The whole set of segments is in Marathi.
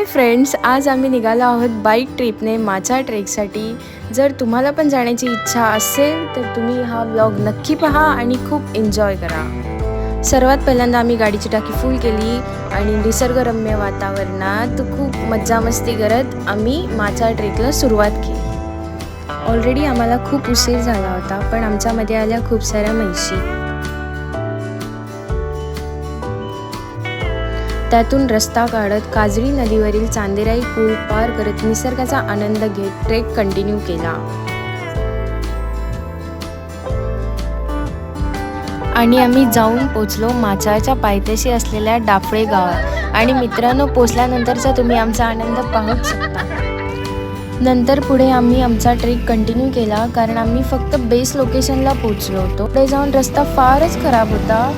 हाय फ्रेंड्स आज आम्ही निघालो आहोत बाईक ट्रिपने माझ्या ट्रेकसाठी जर तुम्हाला पण जाण्याची इच्छा असेल तर तुम्ही हा व्लॉग नक्की पहा आणि खूप एन्जॉय करा. सर्वात पहिल्यांदा आम्ही गाडीची टाकी फुल केली आणि निसर्गरम्य वातावरणात खूप मज्जा मस्ती करत आम्ही माझ्या ट्रेकला सुरुवात केली. ऑलरेडी आम्हाला खूप उशीर झाला होता पण आमच्यामध्ये आल्या खूप साऱ्या म्हैशी. त्यातून रस्ता काढत काजळी नदीवरील चांदेराई पूल पार करत निसर्गाचा आनंद घेत ट्रेक कंटिन्यू केला. आणि आम्ही जाऊन पोचलो माचाळच्या पायथ्याशी असलेल्या डाफळे गावात. आणि मित्रांनो पोचल्यानंतरचा तुम्ही आमचा आनंद पाहूच शकता. नंतर पुढे आम्ही आमचा ट्रेक कंटिन्यू केला कारण आम्ही फक्त बेस लोकेशनला पोचलो होतो. पुढे जाऊन रस्ता फारच खराब होता.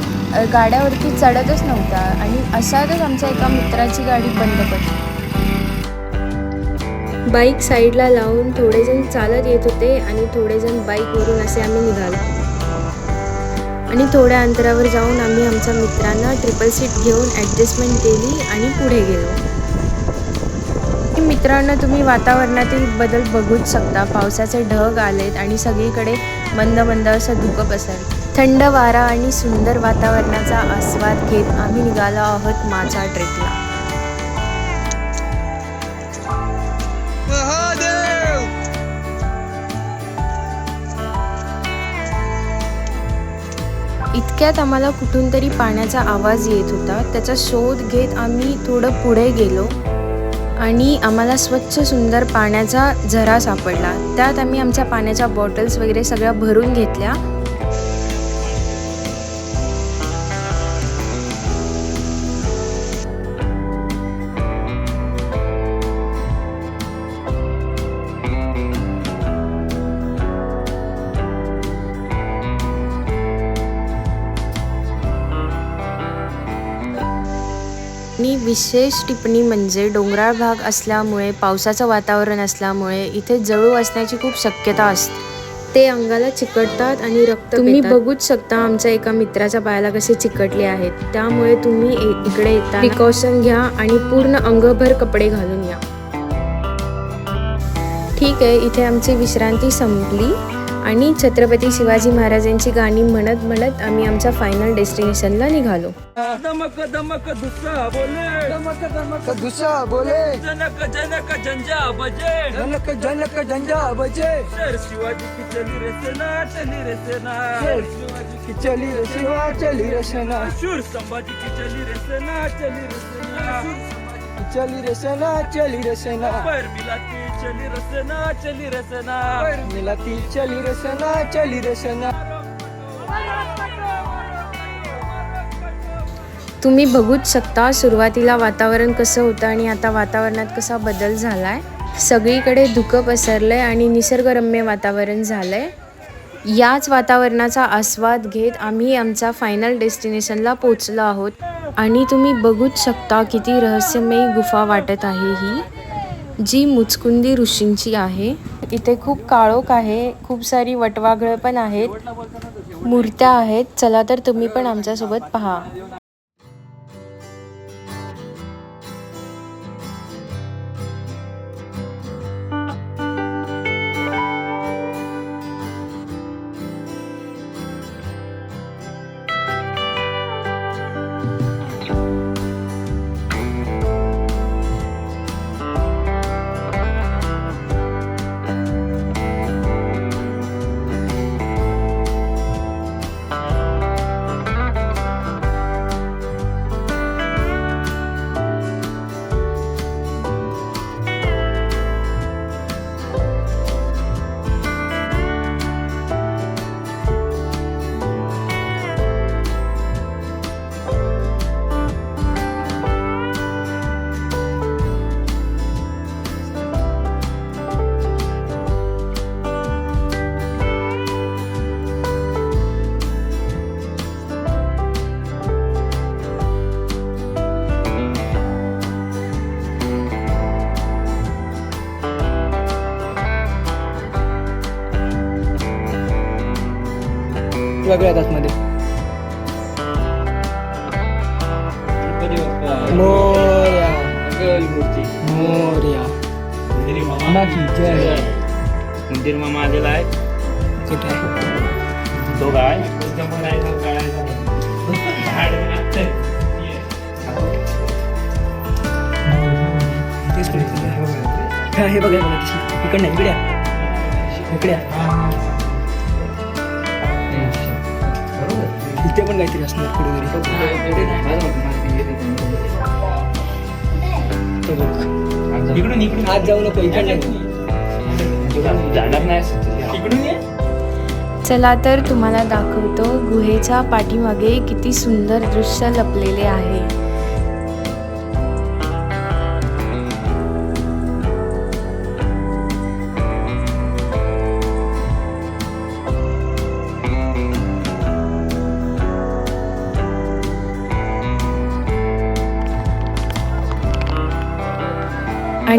गाड्यावरती चढतच नव्हता आणि अशातच आमच्या एका मित्राची गाडी बंद पडली. बाईक साईडला लावून थोडेजण चालत येत होते आणि थोडेजण बाईकवरून असे आम्ही निघालो. आणि थोड्या अंतरावर जाऊन आम्ही आमच्या मित्रांना ट्रिपल सीट घेऊन ॲडजस्टमेंट केली आणि पुढे गेलो. मित्रांनो तुम्ही वातावरणातील बदल बघूच शकता. पावसाचे ढग आलेत आणि सगळीकडे मंद मंद असं धुकं पसरतं थंड वारा आणि सुंदर वातावरणाचा आस्वाद घेत आम्ही निघालो आहोत माझ्या ट्रेकला. इतक्यात आम्हाला कुठून तरी पाण्याचा आवाज येत होता. त्याचा शोध घेत आम्ही थोडं पुढे गेलो आणि आम्हाला स्वच्छ सुंदर पाण्याचा झरा सापडला. त्यात आम्ही आमच्या पाण्याच्या बॉटल्स वगैरे सगळ्या भरून घेतल्या. आणि विशेष टिप्पणी म्हणजे डोंगराळ भाग असल्यामुळे पावसाचं वातावरण असल्यामुळे इथे जळू असण्याची खूप शक्यता असते. ते अंगाला चिकटतात आणि रक्त तुम्ही बघूच शकता आमच्या एका मित्राच्या पायाला कसे चिकटले आहेत. त्यामुळे तुम्ही इकडे येता प्रिकॉशन घ्या आणि पूर्ण अंगभर कपडे घालून या. ठीक आहे इथे आमची विश्रांती संपली. आणि छत्रपती शिवाजी महाराजांची गाणी म्हणत म्हणत आम्ही आमच्या फायनल डेस्टिनेशनला निघालो. दमक दमक बोले. बोले. जनक जनक झंझा बजे. जनक जनक झंझा बजे. शेर शिवाजी की चली रे सेना चली रे सेना. शेर शिवाजी की चली रे शिवा चली रे सेना. शूर संभाजी की चली रे सेना चली रे सेना. की चली रे सेना चली रे सेना. पैर मिलाती चली रे सेना चली रे सेना. मिलाती चली रे सेना चली रे सेना. तुम्ही बघूच शकता सुरुवातीला वातावरण कसं होतं आणि आता वातावरणात कसा बदल झाला आहे सगळीकडे धुकं पसरलं आहे आणि निसर्गरम्य वातावरण झालं आहे याच वातावरणाचा आस्वाद घेत आम्ही आमच्या फायनल डेस्टिनेशनला पोचलो आहोत. आणि तुम्ही बघूच शकता किती रहस्यमयी गुफा वाटत आहे ही जी मुचकुंदी ऋषींची आहे. इथे खूप काळोख आहे खूप सारी वटवाघळं पण आहेत मूर्त्या आहेत. चला तर तुम्ही पण आमच्यासोबत पहा. वेगळ्या तासमध्ये मोरया. जय. मंदिर मामा आलेला आहे. कुठे आहे? तेच कुठे हा बघा इकडे या. इकडे या. इथे पण काहीतरी असणार कुठेतरी. इकडून इकडून आत जाऊ नको जाणार नाही इकडून ये चला तर तुम्हाला दाखवतो गुहेच्या पाठीमागे किती सुंदर दृश्य लपलेले आहे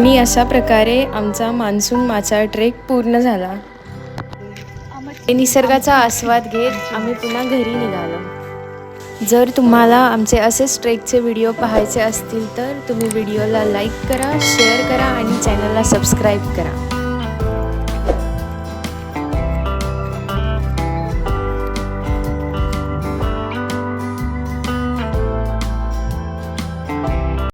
आणि अशा प्रकारे आमचा मान्सून माचा ट्रेक पूर्ण झाला. निसर्गाचा आस्वाद घेत आम्ही पुन्हा घरी निघालो. जर तुम्हाला आमचे असेच ट्रेकचे व्हिडिओ पाहायचे असतील तर तुम्ही व्हिडिओला लाईक करा शेअर करा आणि चॅनलला सबस्क्राईब करा.